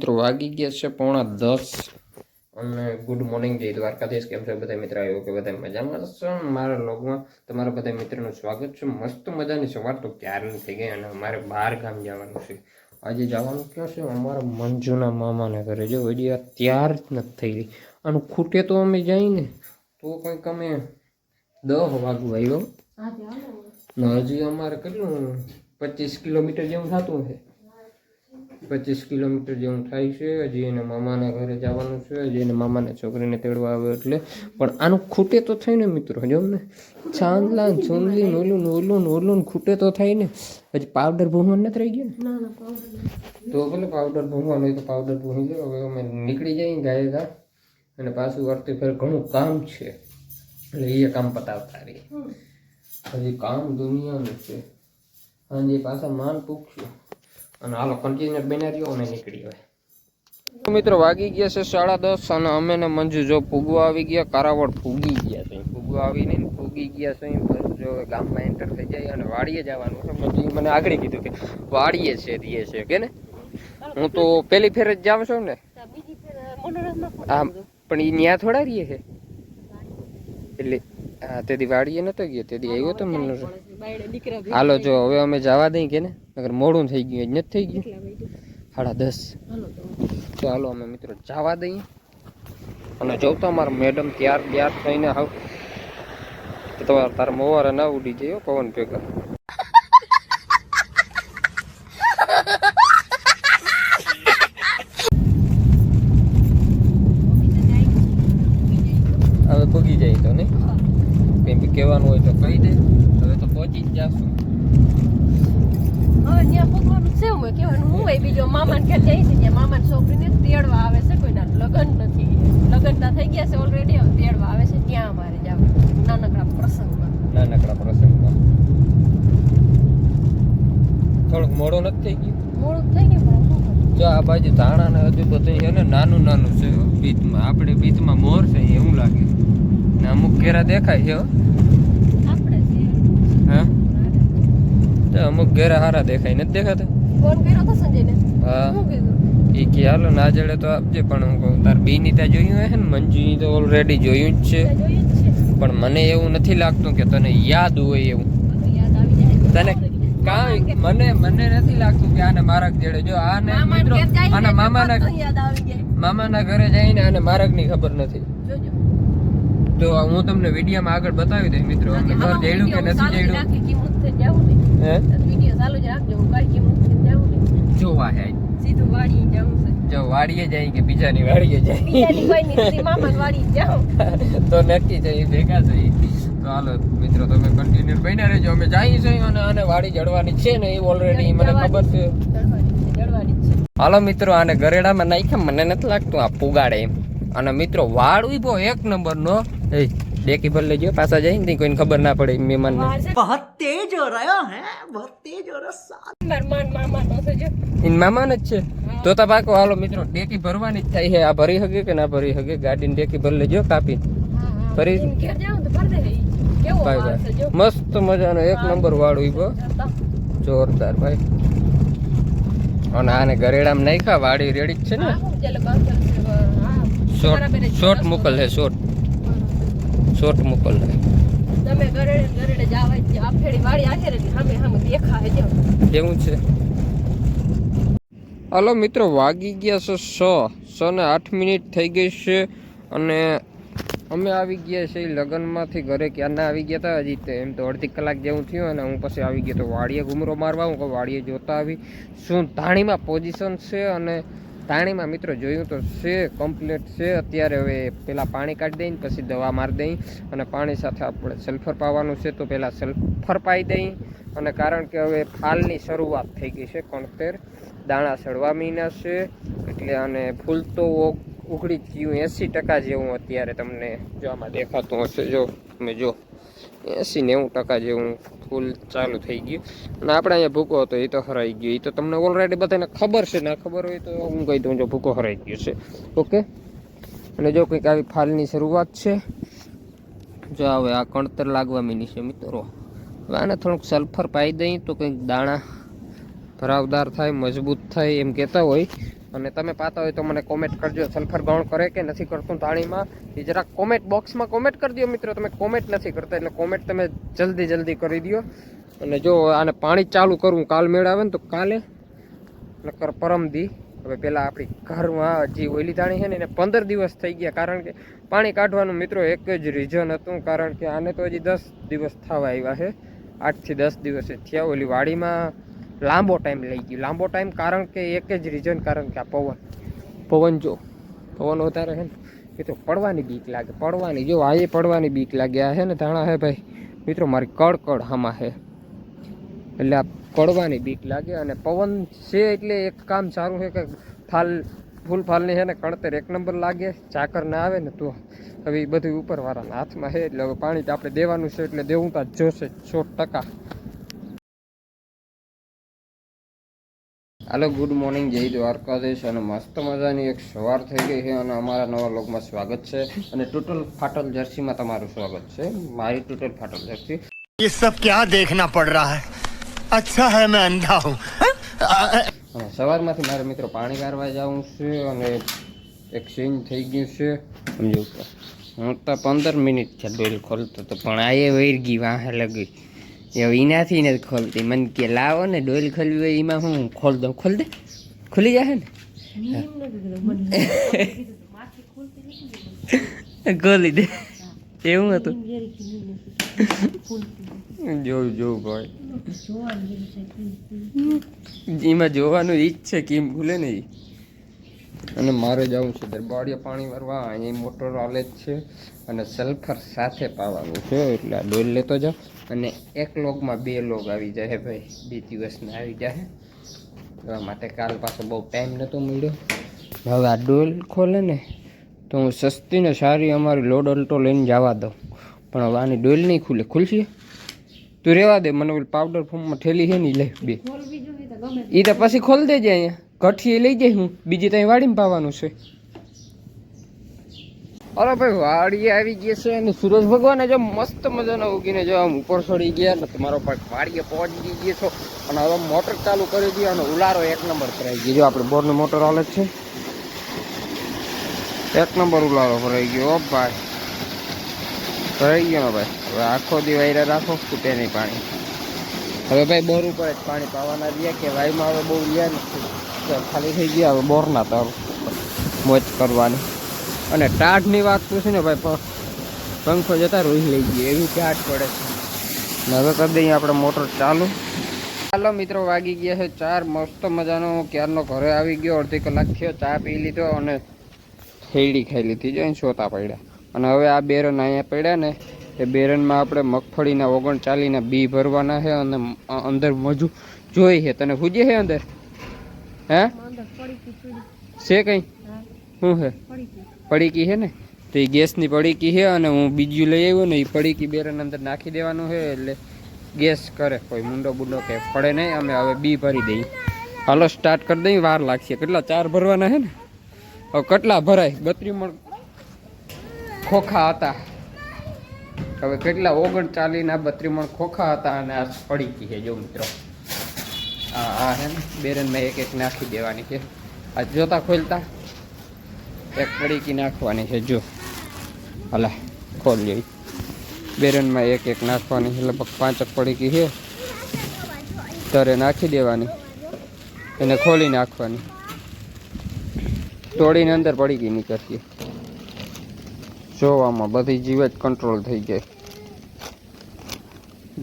મિત્રો વાગી ગયા છે પોણા દસ. અને ગુડ મોર્નિંગ જય દ્વારકાધીશ. કેમ છો બધા મિત્ર? આવ્યો કે બધા મજામાં છો મારા લોગમાં તમારા બધા મિત્રોનું સ્વાગત છે. મસ્ત મજાની સવાર તો ક્યારની થઈ ગઈ અને અમારે બહાર ગામ જવાનું છે. આજે જવાનું ક્યાં છે? અમારા મંજુના મામાને ઘરે. જો હજી આ ત્યાર જ નથી થઈ ગઈ અને ખૂટે તો અમે જઈને. તો કંઈક અમે દહ વાગું આવ્યો. ને હજી અમારે કેટલું? પચીસ કિલોમીટર જેવું થતું છે પચીસ કિલોમીટર જેવું થાય છે. હજી એને મામાના ઘરે જવાનું છે. હજી એને મામાના છોકરીને તેડવા આવે એટલે. પણ આનું ખૂટે તો થાય ને મિત્રો હજુ ને ચાંદલા ને ચુંદલી ઓલું ઓલું ઓલું ખૂટે તો થાય ને. હજી પાવડર ભૂંગવાનું નથી રહી ગયું? ને તો ભલે પાવડર ભૂંગવાનું હોય તો પાવડર ભૂંગી લો. હવે અમે નીકળી જઈએ ગાય ગા અને પાછું વર્તી ફેર ઘણું કામ છે. એટલે એ કામ પતાવતા રહીએ. હજી કામ દુનિયાનું છે. હાજી પાછા માન પૂછશું અને હાલો કન્ટેનર બના રહ્યો અને નીકળી હવે મિત્રો વાગી ગયા છે સાડા દસ અને અમે ને મંજુ જો ફૂગવા આવી ગયા કારાવડ ફૂગી ગયા છે ફૂગવા આવીને નહીં ફૂગી ગયા છે જો ગામમાં એન્ટર થઈ જાય અને વાડીએ જવાનું છે મંજુ મને આગળ કીધું કે વાડીએ છે રીએ છે કે ને હું તો પેલી ફેર જ જાવ છું ને હા પણ એ ન્યા થોડા રીએ છે એટલે હા તેથી વાડીએ નતો ગયો તેથી આવ્યો તો મને હાલો જો હવે અમે જવા દઈ કે ને નગર મોડું થઈ ગયું જ નથી થઈ ગયું. સાડા દસ. તો. હાલો અમે મિત્રો જવા દઈએ. અને જોતા મારા મેડમ ત્યાર ત્યાર થઈને આવ તો તમારે તારા મોવારે ના ઉડી જાય પવન ભેગા. હવે ભૂગી જાય તો નહીં? કંઈ બી કહેવાનું હોય તો કહી દે. હવે તો પહોંચી જ જાશું. હવે ત્યાં ભગવાનનું છે હું હું હોય બીજો મામાને ઘેર જાય છે મામાની છોકરીને તેડવા આવે છે કોઈના લગ્ન નથી. લગ્ન થઈ ગયા છે ઓલરેડી તેડવા આવે છે ત્યાં અમારે જવાનું નાનકડા પ્રસંગમાં. નાનકડા પ્રસંગમાં. થોડુંક મોડું નથી થઈ ગયું? જો આ બાજુ ધાણા ને હજુ બધું છે ને નાનું નાનું છે હો, આપણે ભીતમાં મોર છે એવું લાગે. ને અમુક ઘેરા દેખાય છે હો. આપણે હા? અમુક ઘેરા હારા દેખાય નથી દેખાતા? ફોન કર્યો તો સંજયને. હા. એ કે હાલો ના જડે તો આપજે પણ હું કહું તાર બીની ત્યાં જોયું હે ને? મંજુ તો ઓલરેડી જોયું જ છે. પણ મને એવું નથી લાગતું કે તને યાદ હોય એવું. તને કાંઈ મને મને નથી લાગતું કે આને મારક જેડે. જો આને મિત્રો આના મામાના મામાના ઘરે જઈને આને મારકની ખબર નથી. તો હું તમને વિડીયોમાં આગળ બતાવી દઈશ મિત્રો. અમે ઘર જઈડું કે નથી જડ્યું રાખી કિંમત થઈ જાવું ને હે વીડિયો ચાલુ જ રાખજો. હું કઈ કિંમત થઈ જોવા હે. સીધું વાડી જવું છે. જો વાડીએ જાય કે બીજાની વાડીએ જાય? બીજાની વાડી તો નક્કી છે એ ભેગા થઈ તો હાલો મિત્રો તમે કન્ટિન્યુ બન્યા રહેજો. અમે જઈએ છીએ અને આને વાડી જડવાની છે ને એ ઓલરેડી મને ખબર છે. હાલો મિત્રો આને ગરેડામાં નાખ્યા મને નથી લાગતું આ પુગાડે. અને મિત્રો વાળ ઊભો એક નંબર નો એ ડેકી પર લઈ પાછા જઈને ત્યાં કોઈને ખબર ના પડે મહેમાન ને બહુત તેજ હો? રહ્યો હે બહુત તેજ હો રહ્યો ઇન મામાન જ છે. તો તા પાકો હાલો મિત્રો ડેકી ભરવાની જ થાય હે આ ભરી હગે કે ના ભરી હગે? ગાડી ડેકી ભર લેજો કાપી ભરી ભાઈ ભાઈ. મસ્ત મજાનો એક નંબર વાળું ઈબો જોરદાર ભાઈ. અને આને ગરેડામાં નાખ્યા વાડી રેડી જ છે ને? શોર્ટ મોકલ છે શોર્ટ શોર્ટ મોકલ છે તમે ગરેડે ગરેડે જાવા જ આ ફેરી આખે રે સામે સામે દેખાય જો કેવું છે. હલો મિત્રો વાગી ગયા છે સો. સો ને આઠ મિનિટ થઈ ગઈ છે અને અમે આવી ગયા છે લગ્નમાંથી. ઘરે ક્યારના આવી ગયા હતા? હજી એમ તો અડધી કલાક જેવું થયું અને હું પછી આવી ગયો તો વાડીએ ઘૂમરો મારવા. હું કે વાડીએ જોતા આવી. શું ધાણીમાં પોઝિશન છે અને ધાણીમાં મિત્રો જોયું તો છે કમ્પ્લીટ છે. અત્યારે હવે પહેલાં પાણી કાઢી દઈને પછી દવા મારી દઈ અને પાણી સાથે આપણે સલ્ફર પાવાનું છે તો પહેલાં સલ્ફર પાઈ દઈ. અને કારણ કે હવે ફાલની શરૂઆત થઈ ગઈ છે કોણતેર. દાણા સડવા મહિના છે. એટલે અને ફૂલ તો ઉઘડી ગયું. એંસી ટકા જેવું અત્યારે તમને જો આમાં દેખાતું હશે. જો, તમે જો, એંસી નેવું ટકા જેવું ફૂલ ચાલુ થઈ ગયું. અને આપણે અહીંયા ભૂકો હતો, એ તો હરાઈ ગયો. એ તો તમને ઓલરેડી બધાને ખબર છે. ના ખબર હોય તો હું કહી દઉં, જો ભૂકો હરાઈ ગયો છે. ઓકે અને જો કંઈક આવી ફાલની શરૂઆત છે. જો હવે આ કણતર લાગવા મીની છે મિત્રો. હવે આને થોડુંક સલ્ફર પાઈ દઈએ તો કંઈક દાણા ભરાવદાર થાય, મજબૂત થાય એમ કહેતા હોય. અને તમે પાતા હોય તો મને કોમેન્ટ કરજો. સલ્ફર ગૌણ કરે કે નથી કરતું તાણીમાં એ જરાક કોમેન્ટ બોક્સમાં કોમેન્ટ કરી દો મિત્રો. તમે કોમેન્ટ નથી કરતા એટલે કોમેન્ટ તમે જલ્દી જલ્દી કરી દો અને જો આને પાણી ચાલુ કરવું કાલ મેળ આવે ને તો કાલે? નકર પરમદી હવે પહેલાં આપણી ઘરમાં જે ઓઈલી તાણી છે ને, એને પંદર દિવસ થઈ ગયા. કારણ કે પાણી કાઢવાનું મિત્રો એક જ રીઝન હતું. કારણ કે આને તો હજી દસ દિવસ થવા આવ્યા છે. આઠથી દસ દિવસ થયા. ઓલી વાડીમાં લાંબો ટાઈમ લઈ ગયો. લાંબો ટાઈમ કારણ કે એક જ રીઝન કારણ કે આ પવન. પવન જો, પવન વધારે છે ને, એ તો પડવાની બીક લાગે. પડવાની, જો આ એ પડવાની બીક લાગે. આ છે ને ધાણા હે ભાઈ, મિત્રો, મારી કડકડ હામાં છે. એટલે આ પડવાની બીક લાગે અને પવન છે એટલે એક કામ સારું છે કે ફાલ, ફૂલ ફાલની છે ને કણતર એક નંબર લાગે, ચાકર ના આવે ને તો. હવે એ બધું ઉપરવાળાના હાથમાં છે, એટલે હવે પાણી તો આપણે દેવાનું છે, એટલે દેવું તો જોશે સો ટકા. હાલો ગુડ મોર્નિંગ જય દ્વારકાધીશ અને મસ્ત મજાની એક સવાર થઈ ગઈ છે અને અમારા નવા લોગમાં સ્વાગત છે અને ટોટલ ફાટલ જર્સીમાં તમારું સ્વાગત છે મારી ટોટલ ફાટલ જર્સી ये सब क्या देखना પડ रहा है अच्छा है मैं अंधा हूँ અને સવારમાંથી મારે મિત્રો પાણી કાઢવા જવું છે અને એક સીન થઈ ગયું છે સમજો તો હું તો પંદર મિનિટ છે ડોલ ખોલતો તો પણ આ એ વૈર ગઈ વાહે લગી એ એનાથી નથી ખોલતી. મને કે, લાવો ને, ડોલ ખોલવી હોય એમાં હું ખોલ દઉં. ખોલ દે. ખુલી જશે ને? ખોલી દે. એવું હતું. જોયું જોવું ભાઈ. એમાં જોવાનું ઈ જ છે કેમ ભૂલે ને એ અને મારે જવું છે દરબાડીયા પાણી ભરવા. અહીંયા મોટર હાલે જ છે. અને સલ્ફર સાથે પાવાનું છે. એટલે ડોલ લેતો જાઉં અને એક લોગમાં બે લોગ આવી જાય ભાઈ. બે દિવસના આવી જાય એવા માટે કાલ પાછો બહુ ટાઈમ નહોતો મળ્યો. હવે આ ડોલ ખોલે ને તો હું સસ્તી ને સારી અમારી લોડ અલ્ટો લઈને જવા દઉં. પણ હવે આની ડોલ નહીં ખુલે. ખુલશે? તું રેવા દે. મને ઓલી પાવડર ફોર્મમાં ઠેલી છે ને લે લઈ બે એ તો પછી ખોલ દેજે અહીંયા. કઠી લઈ જઈ હું. બીજી ત્યાં વાડીમાં પાવાનું છે. અરે ભાઈ, વાડી આવી ગઈ છે અને સૂરજ ભગવાન જો મસ્ત મજાના ઉગીને જો આમ ઉપર ચડી ગયા ને તમારો પાક વાડીએ પહોંચી ગયો છો અને હવે મોટર ચાલુ કરી દઈએ અને ઉલારો એક નંબર કરાઈ ગયો. જો આપણે બોરની મોટર હાલે છે. એક નંબર ઉલારો ભરાઈ ગયો ભાઈ. ભરાઈ ગયો ભાઈ. હવે આખો દી વાયરે રાખો, ફૂટે નહીં પાણી. હવે ભાઈ બોર ઉપર જ પાણી પાવાના રહ્યા કે વાયમાં હવે બહુ રહ્યા નથી. ખાલી થઈ ગયા હવે બોરના તારું. મોજ કરવાની. અને ટાઢની વાત પૂછે ને ભાઈ પંખો જતા રોઈ લઈ ગઈ એવી ટાઢ પડે છે. હવે કરી દઈએ આપણે મોટર ચાલુ. ચાલો મિત્રો વાગી ગયા છે ચાર મસ્ત મજાનો ક્યારનો ઘરે આવી ગયો અડધી કલાક થયો ચા પી લીધો અને થેડી ખાઈ લીધી જો સોતા પડ્યા. અને હવે આ બેરન અહીંયા પડ્યા ને એ બેરનમાં આપણે મગફળીના ઓગણ ચાલીના બી ભરવાના છે અને અંદર મજુ જોઈ છે. તને પૂજે છે અંદર? હે? છે કઈ? શું છે? પડીકી છે ને, તો એ ગેસની પડીકી છે અને હું બીજું લઈ આવ્યો ને એ પડીકી બેરન અંદર નાખી દેવાનું છે એટલે ગેસ કરે. કોઈ મુંડો બુંડો કે પડે નહીં, અમે હવે બી ભરી દઈએ. હાલો સ્ટાર્ટ કરી દઈએ, વાર લાગશે. કેટલા? ચાર ભરવાના છે ને? હવે કેટલા ભરાય? બત્રી મણ ખોખા હતા. હવે કેટલા? ઓગણ ચાલીના બત્રી મણ ખોખા હતા અને આ પડીકી છે, જો મિત્રો. આ આ છે ને, બેરનમાં એક એક નાખી દેવાની છે. આ જોતા ખોલતા? એક પડીકી નાખવાની છે, જો. હાલા, ખોલ જોઈ બેરનમાં એક એક નાખવાની છે, લગભગ પાંચક પડીકી છે. તરે નાખી દેવાની. એને ખોલી નાખવાની. તોડીને અંદર પડીકી નીકળતી. જોવામાં બધી જીવે જ કંટ્રોલ થઈ જાય.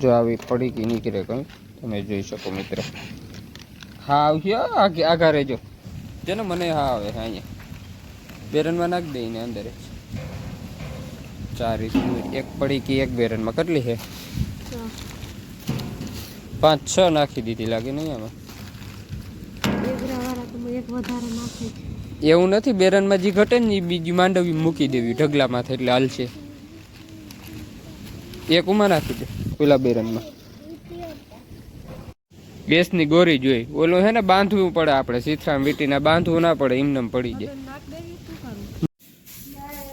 જો આવી પડીકી નીકળે કંઈ, તમે જોઈ શકો મિત્ર. હા આવશે આઘા રહેજો જેને મને હા આવે અહીંયા. બેરનમાં નાખી દઈને અંદર ચાર એક પડી કે એક બેરનમાં. કેટલી છે? પાંચ છ નાખી દીધી લાગે નહીં આમાં. એવું નથી બેરનમાં જે ઘટે ને એ બીજી માંડવી મૂકી દેવી ઢગલા માથે એટલે હાલશે. એક ઉમાં નાખી દે પેલા બેરનમાં. ગેસની ગોરી જોઈ. ઓલું હે ને બાંધવું પડે આપણે. સીથરામ વીટીના બાંધવું ના પડે એમને પડી જાય.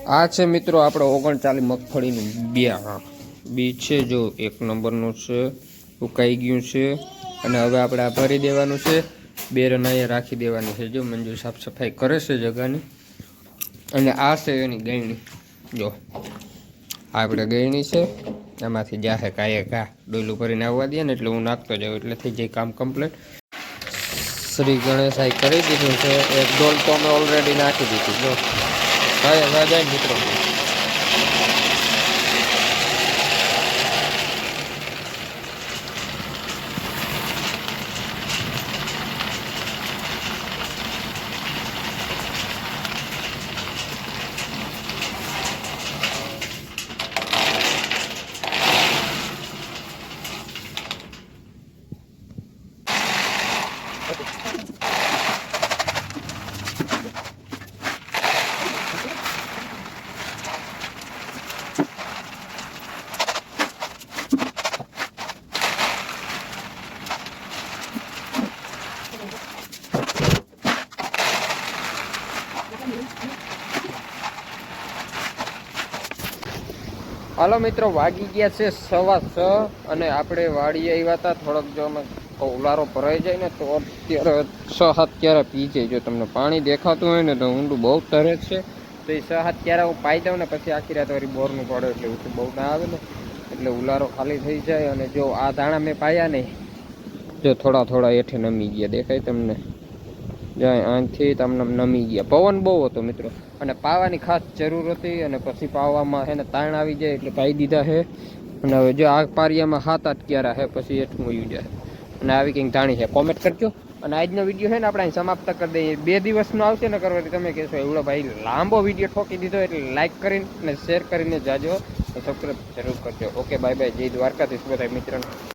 આ છે મિત્રો આપણે ઓગણચાલીસ મગફળીનું બિયારણ. બી છે જો એક નંબરનું છે, ઉકાઈ ગયું છે અને હવે આપણે આ ભરી દેવાનું છે. બે રન રાખી દેવાની છે જો મંજુ સાફ સફાઈ કરે છે જગાની. અને આ છે એની ગયણી. જો આપણે ગયણી છે એમાંથી જાહે કાંઈ કા ડોલું ભરીને આવવા દે ને એટલે હું નાખતો જાઉં, એટલે થઈ જાય કામ કમ્પ્લીટ. શ્રી ગણેશાઈ કરી દીધું છે, એક ડોલ તો અમે ઓલરેડી નાખી દીધી, જો. કાંઈ કા જાય મિત્રો. હાલો મિત્રો, વાગી ગયા છે સવા છ અને આપણે વાડીએ આવ્યા હતા થોડોક જો અમે ઉલારો ભરાઈ જાય ને તો અત્યારે છ સાત ક્યારે પી જાય. જો તમને પાણી દેખાતું હોય ને તો ઊંડું બહુ તરે છે. તો એ છ હાથ ક્યારે હું પાઈ દઉં ને પછી આખી રાત વળી બોરનું પડે એટલે ઊંચું બહુ ના આવે ને. એટલે ઉલારો ખાલી થઈ જાય અને જો આ દાણા મેં પાયા નહીં જો થોડા થોડા હેઠે નમી ગયા. દેખાય તમને? જાય આથી તમને નમી ગયા. પવન બહુ હતો મિત્રો. અને પાવાની ખાસ જરૂર હતી અને પછી પાવામાં છે ને તાણ આવી જાય એટલે પાઈ દીધા છે. અને હવે જો આ પારિયામાં હાથ અટક્યારા ક્યારા છે, પછી એઠું મળ્યું જાય. અને આવી કંઈક જાણી છે. કોમેન્ટ કરજો. અને આજનો વીડિયો છે ને આપણે અહીં સમાપ્ત કરી દઈએ. બે દિવસનો આવશે ને કરવાથી તમે કહેશો, એવડો ભાઈ લાંબો વીડિયો ઠોકી દીધો. એટલે લાઈક કરીને અને શેર કરીને જાજો. સબસ્ક્રાઈબ જરૂર કરજો. ઓકે બાય બાય જય દ્વારકાધીશ બધા મિત્રોને.